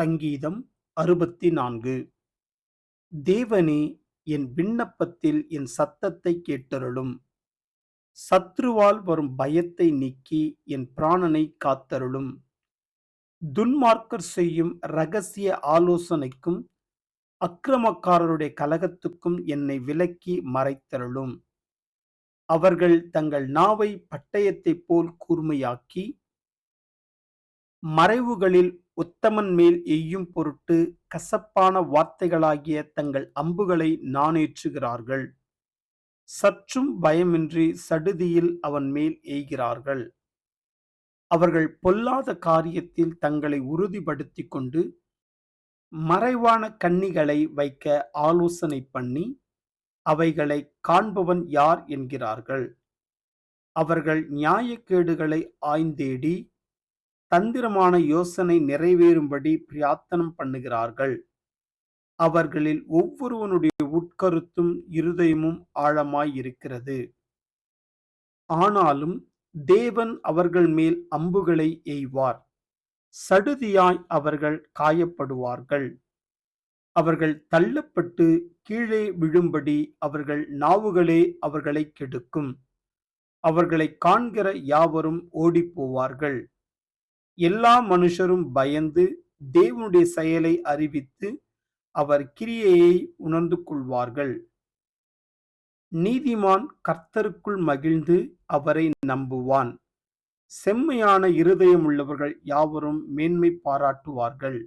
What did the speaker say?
சங்கீதம் அறுபத்தி நான்கு தேவனே என் விண்ணப்பத்தில் என் சத்தத்தை கேட்டருளும். சத்ருவால் வரும் பயத்தை நீக்கி என் பிராணனை காத்தருளும். துன்மார்க்கர் செய்யும் ரகசிய ஆலோசனைக்கும் அக்கிரமக்காரருடைய கலகத்துக்கும் என்னை விலக்கி மறைத்தருளும். அவர்கள் தங்கள் நாவை பட்டயத்தைப் போல் கூர்மையாக்கி மறைவுகளில் உத்தமன் மேல் எய்யும் பொருட்டு கசப்பான வார்த்தைகளாகிய தங்கள் அம்புகளை நாணேற்றுகிறார்கள். சற்றும் பயமின்றி சடுதியில் அவன் மேல் எய்கிறார்கள். அவர்கள் பொல்லாத காரியத்தில் தங்களை உறுதிப்படுத்தி கொண்டு மறைவான கன்னிகளை வைக்க ஆலோசனை பண்ணி அவைகளை காண்பவன் யார் என்கிறார்கள். அவர்கள் நியாயக்கேடுகளை ஆய்ந்தேடி தந்திரமான யோசனை நிறைவேறும்படி பிரார்த்தனம் பண்ணுகிறார்கள். அவர்களில் ஒவ்வொருவனுடைய உட்கருத்தும் இருதயமும் ஆழமாய் இருக்கிறது. ஆனாலும் தேவன் அவர்கள் மேல் அம்புகளை எய்வார். சடுதியாய் அவர்கள் காயப்படுவார்கள். அவர்கள் தள்ளப்பட்டு கீழே விழும்படி அவர்கள் நாவுகளே அவர்களை கெடுக்கும். அவர்களை காண்கிற யாவரும் ஓடிப்போவார்கள். எல்லா மனுஷரும் பயந்து தேவனுடைய செயலை அறிவித்து அவர் கிரியையை உணர்ந்து கொள்வார்கள். நீதிமான் கர்த்தருக்குள் மகிழ்ந்து அவரை நம்புவான். செம்மையான இருதயம் உள்ளவர்கள் யாவரும் மேன்மை பாராட்டுவார்கள்.